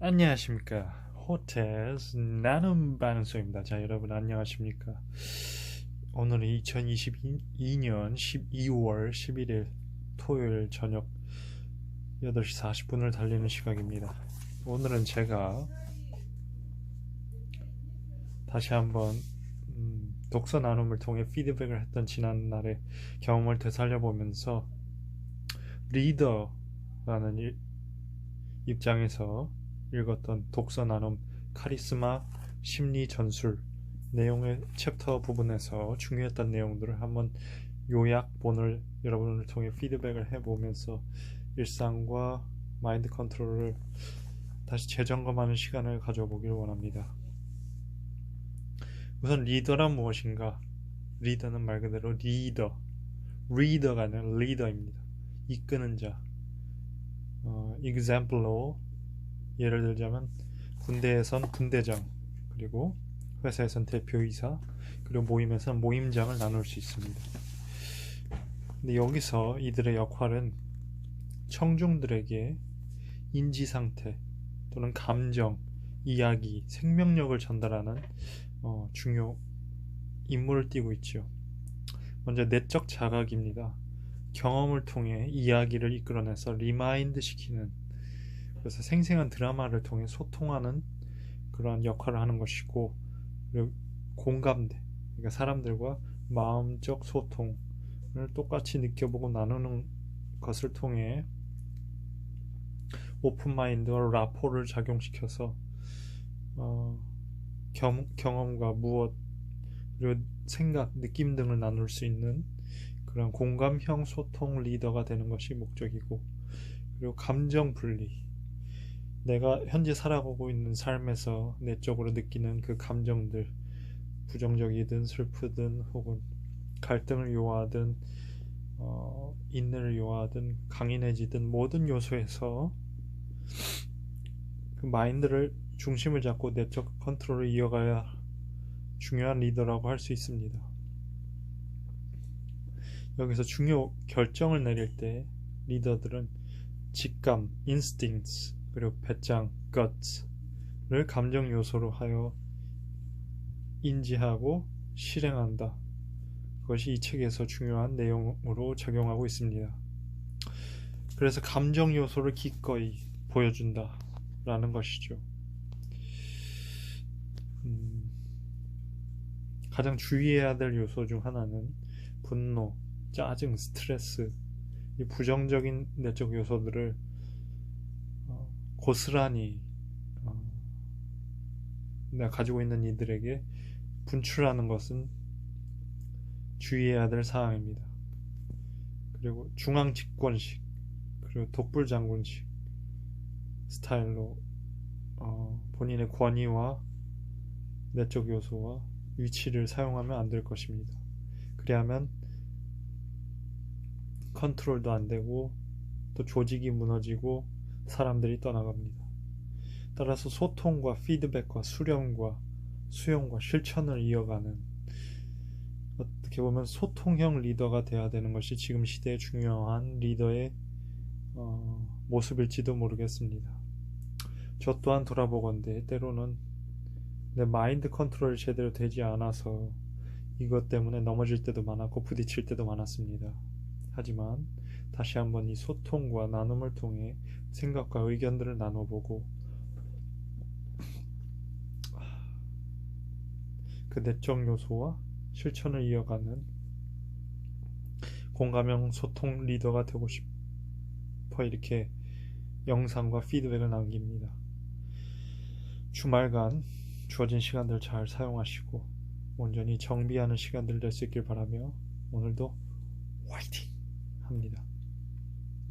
안녕하십니까. 호텔 나눔 방송입니다. 자 여러분 안녕하십니까. 오늘은 2022년 12월 11일 토요일 저녁 8시 40분을 달리는 시각입니다. 오늘은 제가 다시 한번 음, 독서 나눔을 통해 피드백을 했던 지난날의 경험을 되살려보면서 리더라는 일, 입장에서 읽었던 독서 나눔 카리스마 심리 전술 내용의 챕터 부분에서 중요했던 내용들을 한번 요약본을 여러분을 통해 피드백을 해보면서 일상과 마인드 컨트롤을 다시 재점검하는 시간을 가져보길 원합니다. 우선 리더란 무엇인가? 리더는 말 그대로 리더, 리더가 아니라 리더입니다. 이끄는 자. 어, example로 예를 들자면 군대에선 군대장 그리고 회사에선 대표이사 그리고 모임에선 모임장을 나눌 수 있습니다. 근데 여기서 이들의 역할은 청중들에게 인지 상태 또는 감정, 이야기, 생명력을 전달하는 어, 중요 임무를 띠고 있죠. 먼저 내적 자각입니다. 경험을 통해 이야기를 이끌어내서 리마인드 시키는 그래서 생생한 드라마를 통해 소통하는 그러한 역할을 하는 것이고 공감대 그러니까 사람들과 마음적 소통을 똑같이 느껴보고 나누는 것을 통해 오픈 마인드와 라포를 작용시켜서 어, 경, 경험과 무엇 생각, 느낌 등을 나눌 수 있는 그런 공감형 소통 리더가 되는 것이 목적이고 그리고 감정 분리 내가 현재 살아가고 있는 삶에서 내적으로 느끼는 그 감정들 부정적이든 슬프든 혹은 갈등을 요하든 어, 인내를 요하든 강인해지든 모든 요소에서 그 마인드를 중심을 잡고 내적 컨트롤을 이어가야 중요한 리더라고 할 수 있습니다. 여기서 중요 결정을 내릴 때 리더들은 직감, instincts, 그리고 배짱, guts를 감정 요소로 하여 인지하고 실행한다. 그것이 이 책에서 중요한 내용으로 작용하고 있습니다. 그래서 감정 요소를 기꺼이 보여준다. 라는 것이죠. 음, 가장 주의해야 될 요소 중 하나는 분노, 짜증, 스트레스, 이 부정적인 내적 요소들을 고스란히 어, 내가 가지고 있는 이들에게 분출하는 것은 주의해야 될 사항입니다. 그리고 중앙 집권식 그리고 독불 장군식 스타일로 어, 본인의 권위와 내적 요소와 위치를 사용하면 안 될 것입니다. 그래야만 컨트롤도 안 되고 또 조직이 무너지고 사람들이 떠나갑니다. 따라서 소통과 피드백과 수렴과 수용과 실천을 이어가는 어떻게 보면 소통형 리더가 되어야 되는 것이 지금 시대의 중요한 리더의 어, 모습일지도 모르겠습니다. 저 또한 돌아보건대 때로는 내 마인드 컨트롤이 제대로 되지 않아서 이것 때문에 넘어질 때도 많았고 부딪힐 때도 많았습니다. 하지만 다시 한번 이 소통과 나눔을 통해 생각과 의견들을 나눠보고 그 내적 요소와 실천을 이어가는 공감형 소통 리더가 되고 싶어 이렇게 영상과 피드백을 남깁니다. 주말간 주어진 시간들 잘 사용하시고 온전히 정비하는 시간들 될 수 있길 바라며 오늘도 화이팅 합니다.